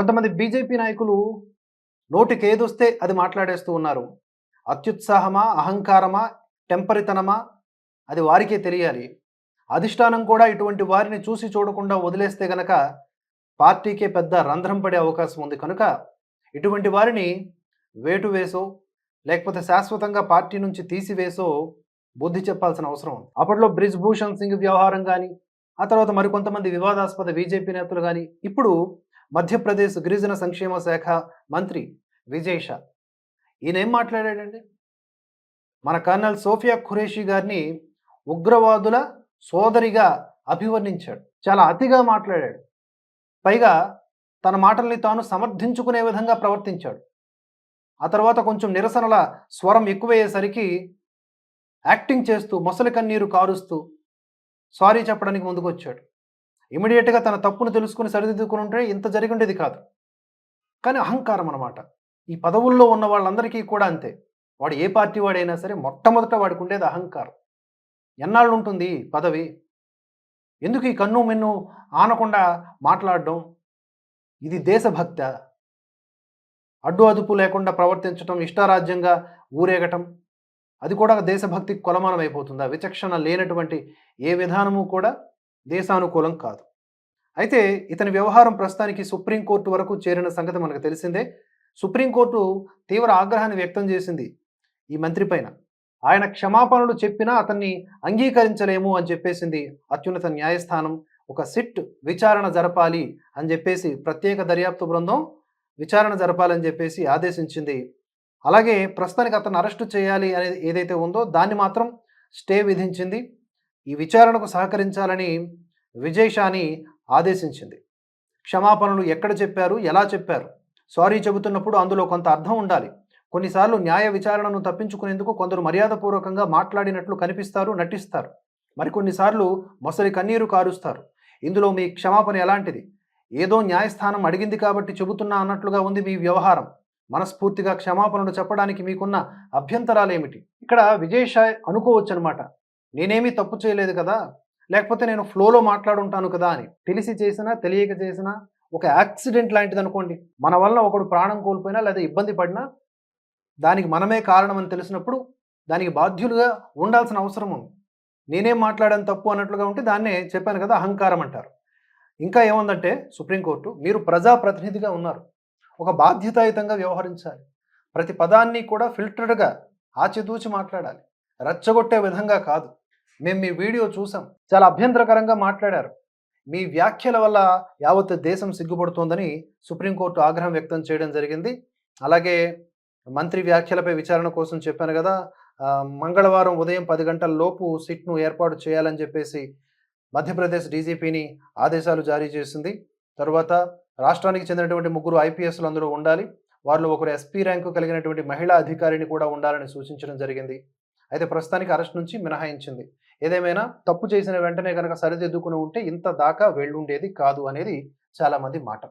కొంతమంది బీజేపీ నాయకులు నోటికి ఏదొస్తే అది మాట్లాడేస్తూ ఉన్నారు. అత్యుత్సాహమా అహంకారమా టెంపరితనమా? అది వారికే తెలియాలి. అధిష్టానం కూడా ఇటువంటి వారిని చూసి చూడకుండా వదిలేస్తే గనక పార్టీకే పెద్ద రంధ్రం పడే అవకాశం ఉంది. కనుక ఇటువంటి వారిని వేటు వేసో లేకపోతే శాశ్వతంగా పార్టీ నుంచి తీసివేసో బుద్ధి చెప్పాల్సిన అవసరం ఉంది. అప్పట్లో బ్రిజ్ భూషణ్ సింగ్ వ్యవహారం కానీ ఆ తర్వాత మరికొంతమంది వివాదాస్పద బీజేపీ నేతలు కానీ ఇప్పుడు మధ్యప్రదేశ్ గిరిజన సంక్షేమ శాఖ మంత్రి విజయ్ షా ఈయన ఏం మాట్లాడాడండి? మన కర్నల్ సోఫియా ఖురేషి గారిని ఉగ్రవాదుల సోదరిగా అభివర్ణించాడు. చాలా అతిగా మాట్లాడాడు. పైగా తన మాటల్ని తాను సమర్థించుకునే విధంగా ప్రవర్తించాడు. ఆ తర్వాత కొంచెం నిరసనల స్వరం ఎక్కువయ్యేసరికి యాక్టింగ్ చేస్తూ మొసలి కన్నీరు కారుస్తూ సారీ చెప్పడానికి ముందుకు వచ్చాడు ఇమీడియట్గా తన తప్పును తెలుసుకుని సరిదిద్దుకుని ఉంటే ఇంత జరిగి ఉండేది కాదు. కానీ అహంకారం అనమాట ఈ పదవుల్లో ఉన్న వాళ్ళందరికీ కూడా అంతే. వాడు ఏ పార్టీ వాడైనా సరే మొట్టమొదట వాడికి ఉండేది అహంకారం. ఎన్నాళ్ళు ఉంటుంది పదవి? ఎందుకు ఈ కన్ను మెన్ను ఆనకుండా మాట్లాడడం? ఇది దేశభక్త. అడ్డు అదుపు లేకుండా ప్రవర్తించటం ఇష్టారాజ్యంగా ఊరేగటం. అది కూడా దేశభక్తి కొలమానం అయిపోతుందా? విచక్షణ లేనటువంటి ఏ విధానము కూడా దేశానుకూలం కాదు. అయితే ఇతని వ్యవహారం ప్రస్తుతానికి సుప్రీంకోర్టు వరకు చేరిన సంగతి మనకు తెలిసిందే. సుప్రీంకోర్టు తీవ్ర ఆగ్రహాన్ని వ్యక్తం చేసింది ఈ మంత్రి పైన. ఆయన క్షమాపణలు చెప్పినా అతన్ని అంగీకరించలేము అని చెప్పేసింది అత్యున్నత న్యాయస్థానం. ఒక సిట్ విచారణ జరపాలి అని చెప్పేసి ప్రత్యేక దర్యాప్తు బృందం విచారణ జరపాలని చెప్పేసి ఆదేశించింది. అలాగే ప్రస్తుతానికి అతను అరెస్టు చేయాలి అనేది ఏదైతే ఉందో దాన్ని మాత్రం స్టే విధించింది. ఈ విచారణకు సహకరించాలని విజయ్ షాని ఆదేశించింది. క్షమాపణలు ఎక్కడ చెప్పారు? ఎలా చెప్పారు? సారీ చెబుతున్నప్పుడు అందులో కొంత అర్థం ఉండాలి. కొన్నిసార్లు న్యాయ విచారణను తప్పించుకునేందుకు కొందరు మర్యాదపూర్వకంగా మాట్లాడినట్లు కనిపిస్తారు నటిస్తారు. మరికొన్నిసార్లు మొసలి కన్నీరు కారుస్తారు. ఇందులో మీ క్షమాపణ ఎలాంటిది? ఏదో న్యాయస్థానం అడిగింది కాబట్టి చెబుతున్నా అన్నట్లుగా ఉంది మీ వ్యవహారం. మనస్ఫూర్తిగా క్షమాపణలు చెప్పడానికి మీకున్న అభ్యంతరాలు ఏమిటి ఇక్కడ విజయషాయ్ అనుకోవచ్చు అనమాట నేనేమీ తప్పు చేయలేదు కదా? లేకపోతే నేను ఫ్లోలో మాట్లాడుంటాను కదా అని తెలిసి చేసినా తెలియక చేసినా ఒక యాక్సిడెంట్ లాంటిది అనుకోండి. మన వల్ల ఒకడు ప్రాణం కోల్పోయినా లేదా ఇబ్బంది పడినా దానికి మనమే కారణం అని తెలిసినప్పుడు దానికి బాధ్యులుగా ఉండాల్సిన అవసరం ఉంది. నేనేం మాట్లాడాను తప్పు అన్నట్లుగా ఉంటే దాన్నే చెప్పాను కదా అహంకారం అంటారు. ఇంకా ఏముందంటే సుప్రీంకోర్టు మీరు ప్రజాప్రతినిధిగా ఉన్నారు. ఒక బాధ్యతాయుతంగా వ్యవహరించాలి. ప్రతి పదాన్ని కూడా ఫిల్టర్డ్గా ఆచితూచి మాట్లాడాలి. రెచ్చగొట్టే విధంగా కాదు. మేము మీ వీడియో చూసాం. చాలా అభ్యంతరకరంగా మాట్లాడారు. మీ వ్యాఖ్యల వల్ల యావత్ దేశం సిగ్గుపడుతోందని సుప్రీంకోర్టు ఆగ్రహం వ్యక్తం చేయడం జరిగింది. అలాగే మంత్రి వ్యాఖ్యలపై విచారణ కోసం చెప్పాను కదా మంగళవారం ఉదయం పది గంటల లోపు సిట్ను ఏర్పాటు చేయాలని చెప్పేసి మధ్యప్రదేశ్ డీజీపీని ఆదేశాలు జారీ చేసింది. తరువాత రాష్ట్రానికి చెందినటువంటి ముగ్గురు ఐపీఎస్లు అందులో ఉండాలి. వారిలో ఒకరు ఎస్పీ ర్యాంకు కలిగినటువంటి మహిళా అధికారిని కూడా ఉండాలని సూచించడం జరిగింది. అయితే ప్రస్తుతానికి అరెస్ట్ నుంచి మినహాయించింది. ఏదేమైనా తప్పు చేసిన వెంటనే కనుక సరిదిద్దుకుని ఉంటే ఇంత దాకా వెళ్ళుండేది కాదు అనేది చాలామంది మాట.